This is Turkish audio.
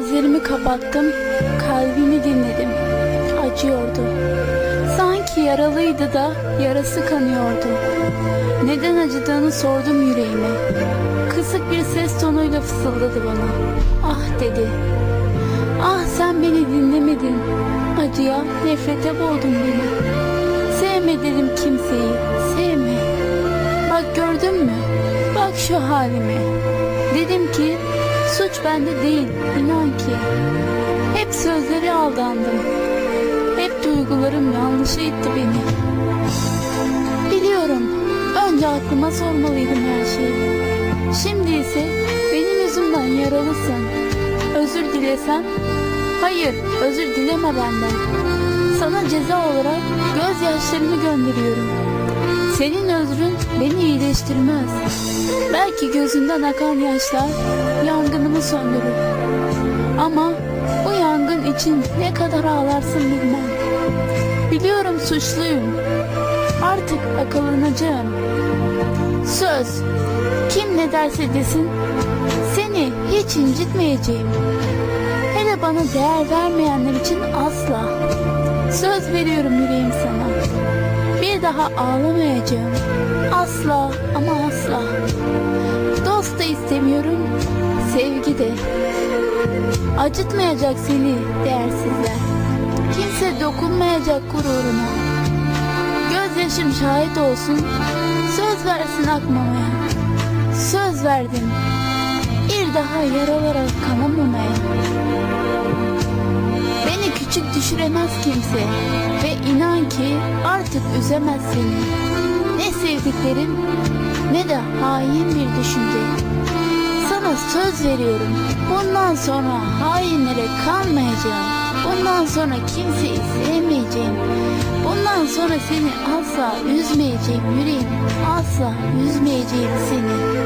Gözlerimi kapattım, kalbimi dinledim. Acıyordu. Sanki yaralıydı da yarası kanıyordu. Neden acıdığını sordum yüreğime. Kısık bir ses tonuyla fısıldadı bana. Ah dedi. Ah sen beni dinlemedin. Acıya, nefrete boğdun beni. Sevme dedim kimseyi, sevme. Bak gördün mü? Bak şu halime. Dedim ki suç bende değil, inan ki. Hep sözleri aldandım. Hep duygularım yanlışa itti beni. Biliyorum. Önce aklıma sormalıydım her şeyi. Şimdi ise benim yüzümden yaralısın. Özür dilesen? Hayır, özür dileme benden. Sana ceza olarak gözyaşlarımı gönderiyorum. Senin özrün beni iyileştirmez. Belki gözünden akan yaşlar yangınımı söndürür. Ama bu yangın için ne kadar ağlarsın bilmem. Biliyorum suçluyum. Artık akıllanacağım. Söz, kim ne derse desin, seni hiç incitmeyeceğim. Hele bana değer vermeyenler için asla. Söz veriyorum yüreğim sana. Bir daha ağlamayacağım. Asla ama asla. Dost da istemiyorum, sevgi de. Acıtmayacak seni değersizler. Kimse dokunmayacak gururuna. Gözyaşım şahit olsun, söz versin akmamaya. Söz verdim, bir daha yaralara kanamamaya. Beni küçük düşüremez kimse ve inan ki artık üzemez seni. Ne sevdiklerim ne de hain bir düşünce. Sana söz veriyorum. Bundan sonra hainlere kanmayacağım. Bundan sonra kimseyi sevmeyeceğim. Bundan sonra seni asla üzmeyeceğim yüreğim. Asla üzmeyeceğim seni.